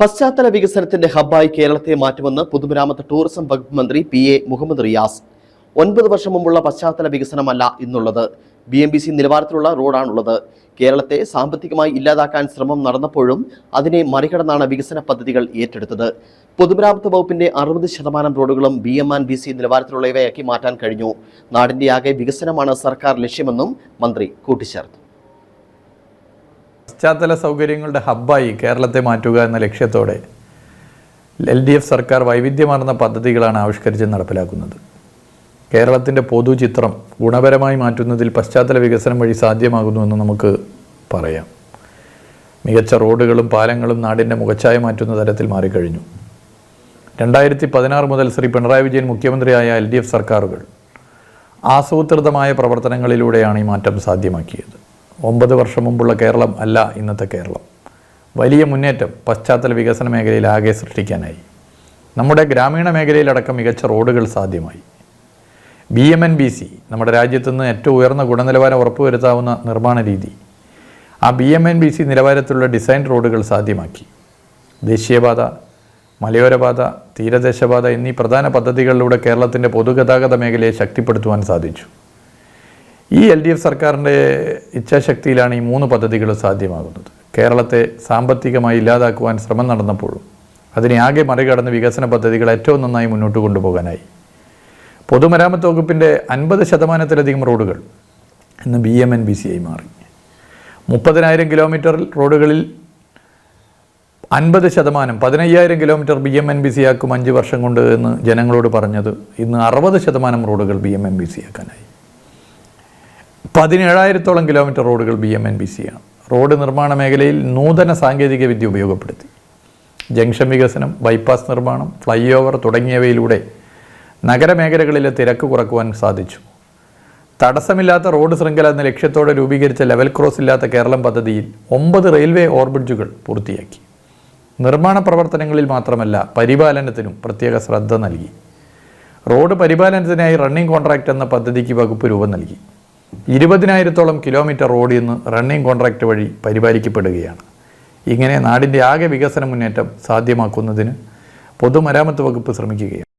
പശ്ചാത്തല വികസനത്തിന്റെ ഹബ്ബായി കേരളത്തെ മാറ്റുമെന്ന് പൊതുമരാമത്ത് ടൂറിസം വകുപ്പ് മന്ത്രി പി എ മുഹമ്മദ് റിയാസ്. ഒൻപത് വർഷം മുമ്പുള്ള പശ്ചാത്തല വികസനമല്ല ഇന്നുള്ളത്. ബി എം ബി സി നിലവാരത്തിലുള്ള റോഡാണുള്ളത്. കേരളത്തെ സാമ്പത്തികമായി ഇല്ലാതാക്കാൻ ശ്രമം നടന്നപ്പോഴും അതിനെ മറികടന്നാണ് വികസന പദ്ധതികൾ ഏറ്റെടുത്തത്. പൊതുമരാമത്ത് വകുപ്പിന്റെ അറുപത് ശതമാനം റോഡുകളും B M and B C നിലവാരത്തിലുള്ളവയാക്കി മാറ്റാൻ കഴിഞ്ഞു. നാടിന്റെ ആകെ വികസനമാണ് സർക്കാർ ലക്ഷ്യമെന്നും മന്ത്രി കൂട്ടിച്ചേർത്തു. പശ്ചാത്തല സൗകര്യങ്ങളുടെ ഹബ്ബായി കേരളത്തെ മാറ്റുക എന്ന ലക്ഷ്യത്തോടെ എൽ ഡി എഫ് സർക്കാർ വൈവിധ്യമാർന്ന പദ്ധതികളാണ് ആവിഷ്കരിച്ച് നടപ്പിലാക്കുന്നത്. കേരളത്തിന്റെ പൊതുചിത്രം ഗുണപരമായി മാറ്റുന്നതിൽ പശ്ചാത്തല വികസനം വഴി സാധ്യമാകുന്നുവെന്ന് നമുക്ക് പറയാം. മികച്ച റോഡുകളും പാലങ്ങളും നാടിന്റെ മുഖച്ഛായ മാറ്റുന്ന തരത്തിൽ മാറിക്കഴിഞ്ഞു. രണ്ടായിരത്തി പതിനാറ് മുതൽ ശ്രീ പിണറായി വിജയൻ മുഖ്യമന്ത്രിയായ എൽ ഡി എഫ് സർക്കാരുകൾ ആസൂത്രിതമായ പ്രവർത്തനങ്ങളിലൂടെയാണ് ഈ മാറ്റം സാധ്യമാക്കിയത്. ഒമ്പത് വർഷം മുമ്പുള്ള കേരളം അല്ല ഇന്നത്തെ കേരളം. വലിയ മുന്നേറ്റം പശ്ചാത്തല വികസന മേഖലയിൽ ആകെ സൃഷ്ടിക്കാനായി. നമ്മുടെ ഗ്രാമീണ മേഖലയിലടക്കം മികച്ച റോഡുകൾ സാധ്യമായി. B M N B C നമ്മുടെ രാജ്യത്തു നിന്ന് ഏറ്റവും ഉയർന്ന ഗുണനിലവാരം ഉറപ്പുവരുത്താവുന്ന നിർമ്മാണ രീതി. ആ B M N B C നിലവാരത്തിലുള്ള ഡിസൈൻ റോഡുകൾ സാധ്യമാക്കി. ദേശീയപാത മലയോരപാത തീരദേശപാത എന്നീ പ്രധാന പദ്ധതികളിലൂടെ കേരളത്തിന്റെ പൊതുഗതാഗത മേഖലയെ ശക്തിപ്പെടുത്തുവാൻ സാധിച്ചു. ഈ എൽ ഡി എഫ് സർക്കാരിന്റെ ഇച്ഛാശക്തിയിലാണ് ഈ മൂന്ന് പദ്ധതികൾ സാധ്യമാകുന്നത്. കേരളത്തെ സാമ്പത്തികമായി ഇല്ലാതാക്കുവാൻ ശ്രമം നടന്നപ്പോഴും അതിനെ ആകെ മറികടന്ന് വികസന പദ്ധതികൾ ഏറ്റവും നന്നായി മുന്നോട്ട് കൊണ്ടുപോകാനായി. പൊതുമരാമത്ത് വകുപ്പിന്റെ അൻപത് ശതമാനത്തിലധികം റോഡുകൾ ഇന്ന് B M N B C ആയി മാറി. മുപ്പതിനായിരം കിലോമീറ്റർ റോഡുകളിൽ അൻപത് ശതമാനം പതിനയ്യായിരം kilometre B M N B C ആക്കും അഞ്ച് വർഷം കൊണ്ട് എന്ന് ജനങ്ങളോട് പറഞ്ഞത് ഇന്ന് അറുപത് ശതമാനം റോഡുകൾ B M N B C ആക്കാനായി. പതിനേഴായിരത്തോളം കിലോമീറ്റർ റോഡുകൾ B M N B C ആണ്. റോഡ് നിർമ്മാണ മേഖലയിൽ നൂതന സാങ്കേതിക വിദ്യ ഉപയോഗപ്പെടുത്തി. ജംഗ്ഷൻ വികസനം ബൈപ്പാസ് നിർമ്മാണം ഫ്ലൈ ഓവർ തുടങ്ങിയവയിലൂടെ നഗരമേഖലകളിലെ തിരക്ക് കുറക്കുവാൻ സാധിച്ചു. തടസ്സമില്ലാത്ത റോഡ് ശൃംഖല എന്ന ലക്ഷ്യത്തോടെ രൂപീകരിച്ച ലെവൽ ക്രോസ് ഇല്ലാത്ത കേരളം പദ്ധതിയിൽ ഒമ്പത് റെയിൽവേ ഓർബിഡ്ജുകൾ പൂർത്തിയാക്കി. നിർമ്മാണ പ്രവർത്തനങ്ങളിൽ മാത്രമല്ല പരിപാലനത്തിനും പ്രത്യേക ശ്രദ്ധ നൽകി. റോഡ് പരിപാലനത്തിനായി റണ്ണിംഗ് കോൺട്രാക്റ്റ് എന്ന പദ്ധതിക്ക് വകുപ്പ് രൂപം നൽകി. ഇരുപതിനായിരത്തോളം കിലോമീറ്റർ റോഡ് ഇന്ന് റണ്ണിംഗ് കോൺട്രാക്റ്റ് വഴി പരിപാലിക്കപ്പെടുകയാണ്. ഇങ്ങനെ നാടിന്റെ ആകെ വികസന മുന്നേറ്റം സാധ്യമാക്കുന്നതിന് പൊതുമരാമത്ത് വകുപ്പ് ശ്രമിക്കുകയാണ്.